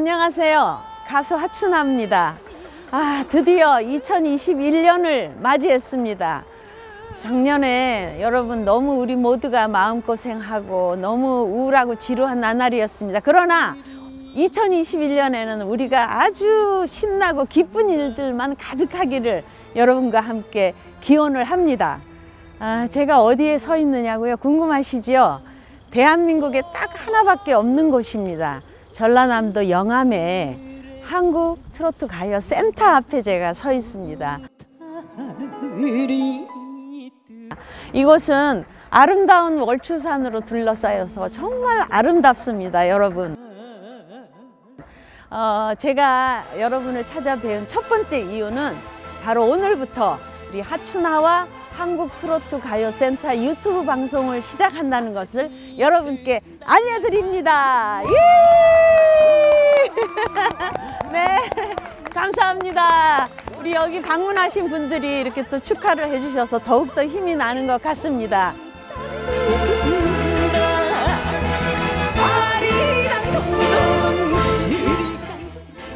안녕하세요. 가수 하춘아입니다. 아, 드디어 2021년을 맞이했습니다. 작년에 여러분 너무 우리 모두가 마음고생하고 너무 우울하고 지루한 나날이었습니다. 그러나 2021년에는 우리가 아주 신나고 기쁜 일들만 가득하기를 여러분과 함께 기원을 합니다. 아, 제가 어디에 서 있느냐고요? 궁금하시지요? 대한민국에 딱 하나밖에 없는 곳입니다. 전라남도 영암에 한국 트로트 가요 센터 앞에 제가 서 있습니다. 이곳은 아름다운 월추산으로 둘러싸여서 정말 아름답습니다, 여러분. 어, 제가 여러분을 찾아뵌 첫 번째 이유는 바로 오늘부터 우리 하춘아와 한국 트로트 가요 센터 유튜브 방송을 시작한다는 것을 여러분께 알려드립니다. 예! 네, 감사합니다. 우리 여기 방문하신 분들이 이렇게 또 축하를 해주셔서 더욱더 힘이 나는 것 같습니다.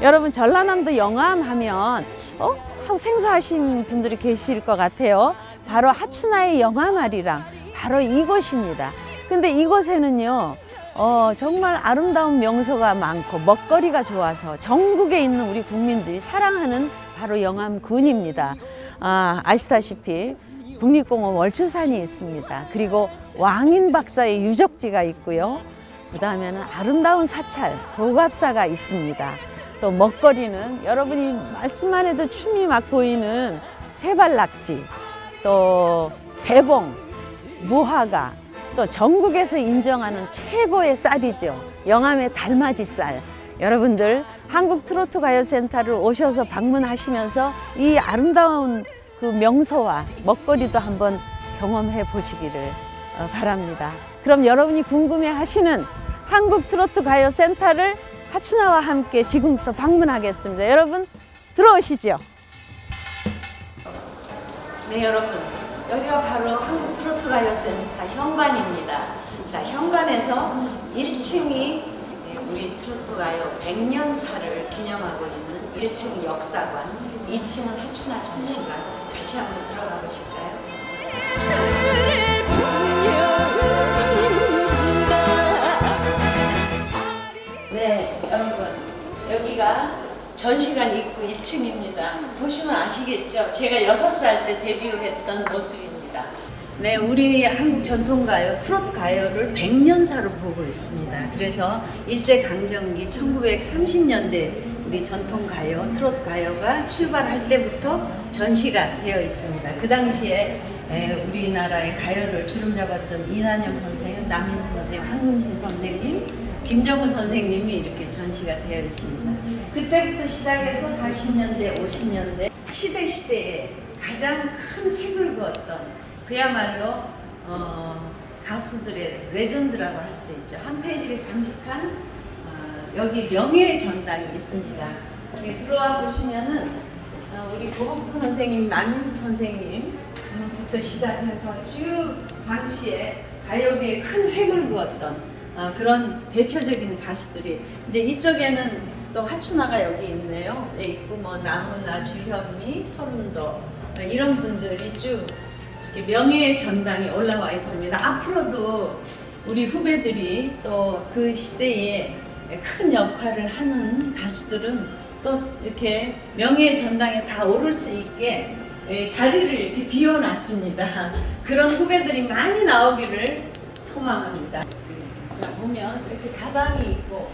여러분 전라남도 영암 하면 어? 하고 생소하신 분들이 계실 것 같아요. 바로 하춘아의 영암아리랑 바로 이곳입니다. 근데 이곳에는요. 어, 정말 아름다운 명소가 많고 먹거리가 좋아서 전국에 있는 우리 국민들이 사랑하는 바로 영암군입니다. 아, 아시다시피 국립공원 월추산이 있습니다. 그리고 왕인 박사의 유적지가 있고요. 그 다음에는 아름다운 사찰, 도갑사가 있습니다. 또 먹거리는 여러분이 말씀만 해도 춤이 막 보이는 세발낙지, 또 대봉, 무화과, 또 전국에서 인정하는 최고의 쌀이죠. 영암의 달맞이 쌀. 여러분들 한국 트로트 가요 센터를 오셔서 방문하시면서 이 아름다운 그 명소와 먹거리도 한번 경험해 보시기를 어, 바랍니다. 그럼 여러분이 궁금해 하시는 한국 트로트 가요 센터를 하춘아와 함께 지금부터 방문하겠습니다. 여러분 들어오시죠. 네, 여러분. 여기가 바로 한국 트로트 가요 센터 현관입니다. 자, 현관에서 1층이 우리 트로트 가요 100년사를 기념하고 있는 1층 역사관, 2층은 하춘아 전시관. 같이 한번 들어가 보실까요? 네, 여러분. 여기가 전시관 입구 1층입니다. 보시면 아시겠죠? 제가 6살 때 데뷔했던 모습입니다. 네, 우리 한국 전통가요, 트로트 가요를 100년사로 보고 있습니다. 그래서 일제강점기 1930년대 우리 전통가요, 트로트 가요가 출발할 때부터 전시가 되어 있습니다. 그 당시에 에, 우리나라의 가요를 주름 잡았던 이난영 선생님, 남인수 선생님, 황금진 선생님, 김정우 선생님이 이렇게 전시가 되어 있습니다. 그때부터 시작해서 40년대, 50년대 시대 시대에 가장 큰 획을 그었던 그야말로 어, 가수들의 레전드라고 할 수 있죠. 한 페이지를 장식한 어, 여기 명예의 전당이 있습니다. 여기 들어와 보시면은 어, 우리 고복수 선생님, 남인수 선생님부터 시작해서 쭉 당시에 가요계에 큰 획을 그었던 어, 그런 대표적인 가수들이 이제 이쪽에는 또 하춘아가 여기 있네요. 네, 있고 뭐 나훈아, 주현미, 서른도 어, 이런 분들이 쭉 명예의 전당에 올라와 있습니다. 앞으로도 우리 후배들이 또 그 시대에 큰 역할을 하는 가수들은 또 이렇게 명예의 전당에 다 오를 수 있게 예, 자리를 이렇게 비워놨습니다. 그런 후배들이 많이 나오기를 소망합니다. 자 보면 이렇게 가방이 있고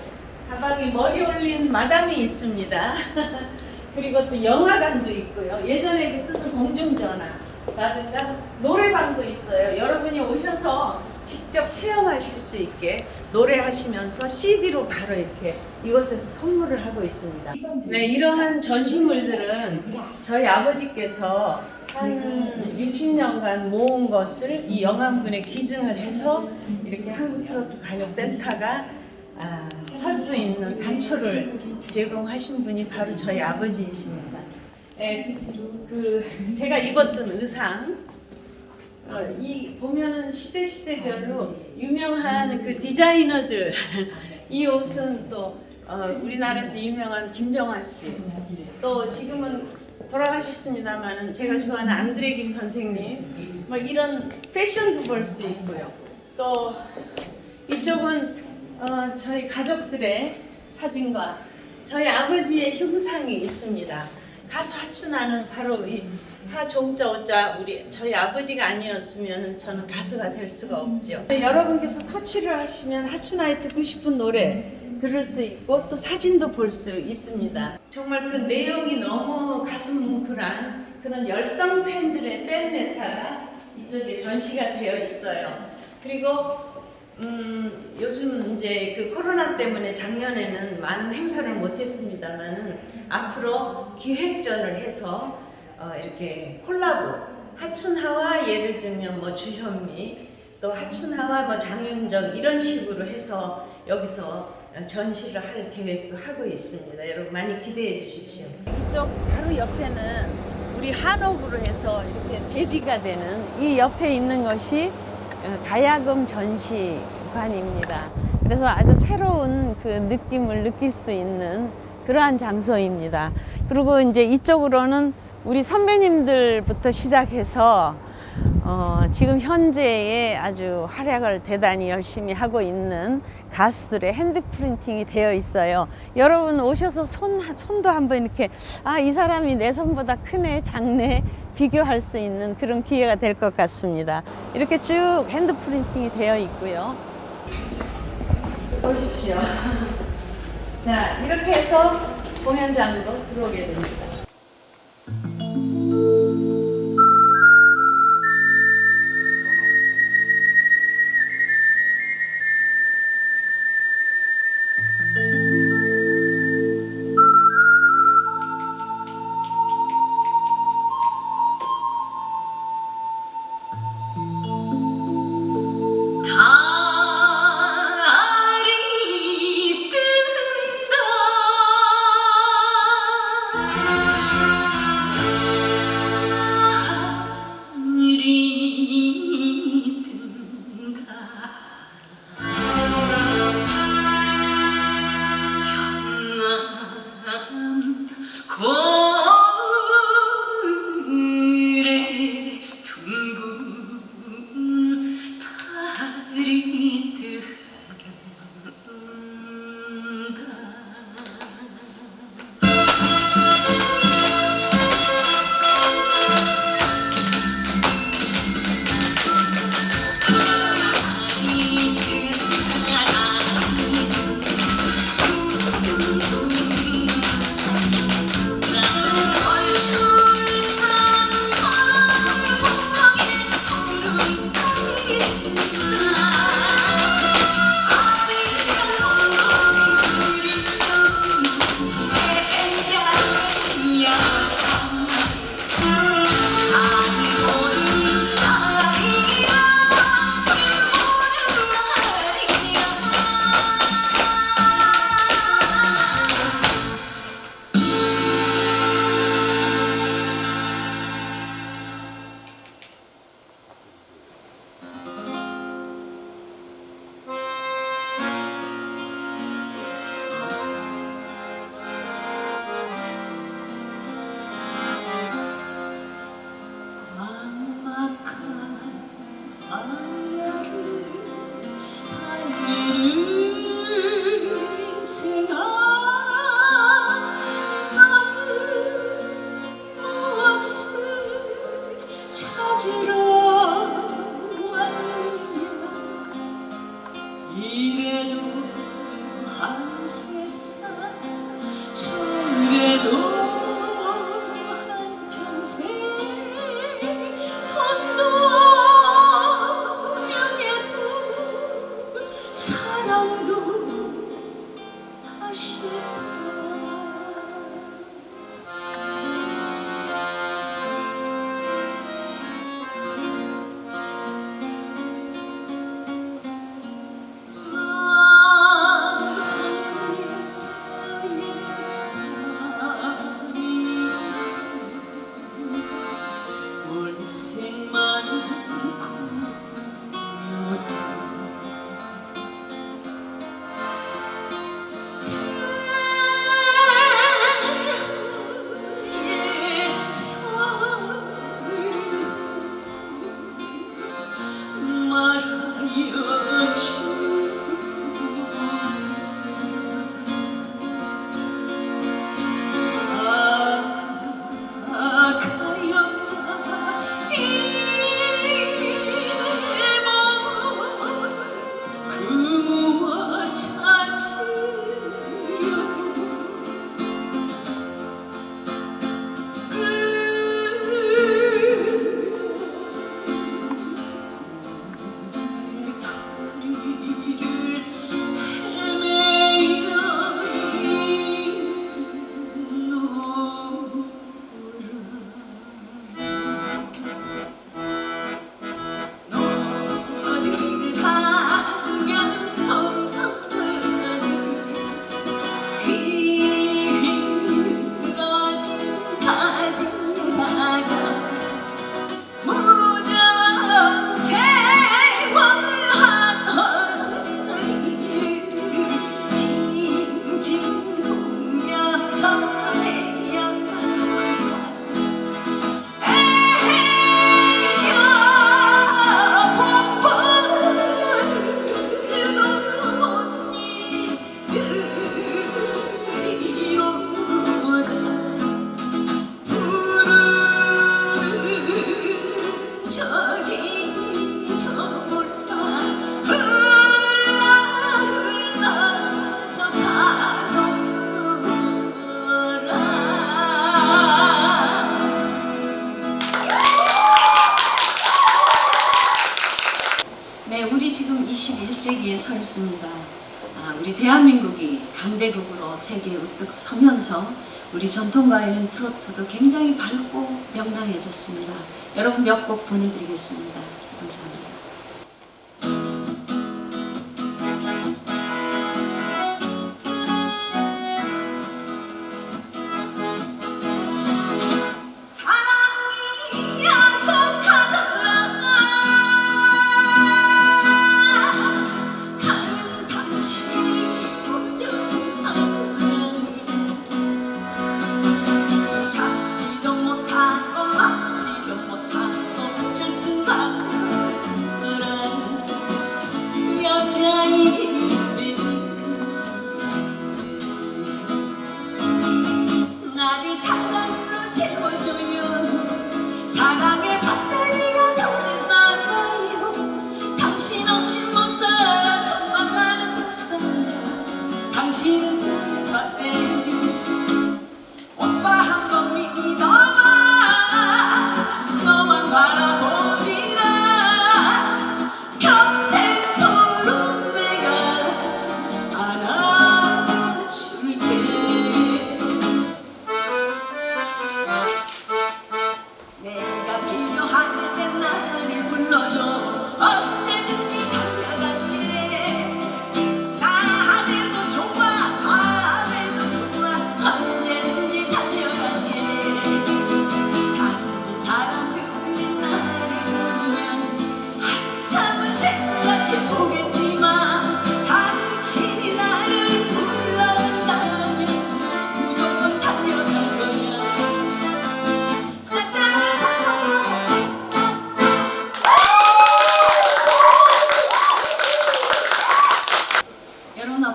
가방에 머리 올린 마담이 있습니다. 그리고 또 영화관도 있고요. 예전에 그 쓰던 공중전화라든가 노래방도 있어요. 여러분이 오셔서 직접 체험하실 수 있게 노래하시면서 CD로 바로 이렇게 이곳에서 선물을 하고 있습니다. 네, 이러한 전시물들은 저희 아버지께서 한 60년간 모은 것을 이 영암군에 기증을 해서 이렇게 한국 트로트 가요 센터가 아, 설 수 있는 단초를 제공하신 분이 바로 저희 아버지이십니다. 네, 그 제가 입었던 의상 어, 이 보면은 시대 시대별로 유명한 그 디자이너들 이 옷은 또 어, 우리나라에서 유명한 김정아 씨. 또 지금은 돌아가셨습니다만은 제가 좋아하는 안드레 김 선생님. 뭐 이런 패션도 볼 수 있고요. 또 이쪽은 어, 저희 가족들의 사진과 저희 아버지의 흉상이 있습니다. 가수 하춘아는 바로 이 하종자 오자 우리 저희 아버지가 아니었으면 저는 가수가 될 수가 없죠. 여러분께서 터치를 하시면 하춘아의 듣고 싶은 노래 들을 수 있고 또 사진도 볼 수 있습니다. 정말 그 내용이 너무 가슴 뭉클한 그런 열성 팬들의 팬네타가 이쪽에 전시가 되어 있어요. 그리고 음, 요즘 이제 그 코로나 때문에 작년에는 많은 행사를 못했습니다만은 앞으로 기획전을 해서 어, 이렇게 콜라보 하춘하와 예를 들면 뭐 주현미 또 하춘하와 뭐 장윤정 이런 식으로 해서 여기서 전시를 할 계획도 하고 있습니다. 여러분 많이 기대해 주십시오. 이쪽 바로 옆에는 우리 한옥으로 해서 이렇게 대비가 되는 이 옆에 있는 것이 어, 가야금 전시관입니다. 그래서 아주 새로운 그 느낌을 느낄 수 있는 그러한 장소입니다. 그리고 이제 이쪽으로는 우리 선배님들부터 시작해서 어, 지금 현재에 아주 활약을 대단히 열심히 하고 있는 가수들의 핸드 프린팅이 되어 있어요. 여러분 오셔서 손, 손도 한번 이렇게, 아, 이 사람이 내 손보다 크네, 작네, 비교할 수 있는 그런 기회가 될 것 같습니다. 이렇게 쭉 핸드 프린팅이 되어 있고요. 보십시오. 자, 이렇게 해서 공연장으로 들어오게 됩니다. 이래도 안 一个 우리 전통가요인 트로트도 굉장히 밝고 명랑해졌습니다. 여러분 몇 곡 보내드리겠습니다. 감사합니다.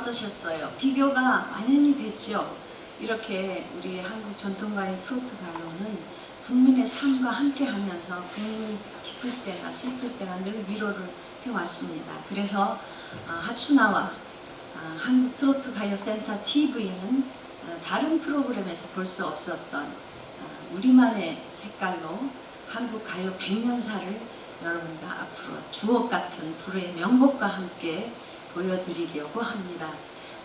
어떠셨어요? 비교가 많이 됐죠? 이렇게 우리 한국 전통가요 트로트 가요는 국민의 삶과 함께 하면서 국민이 기쁠 때나 슬플 때나 늘 위로를 해왔습니다. 그래서 어, 하춘아와 어, 한국 트로트 가요 센터 TV는 어, 다른 프로그램에서 볼 수 없었던 어, 우리만의 색깔로 한국 가요 100년사를 여러분과 앞으로 주옥 같은 불의 명곡과 함께 보여드리려고 합니다.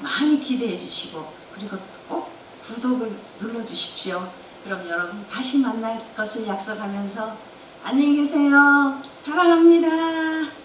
많이 기대해 주시고 그리고 꼭 구독을 눌러 주십시오. 그럼 여러분 다시 만날 것을 약속하면서 안녕히 계세요. 사랑합니다.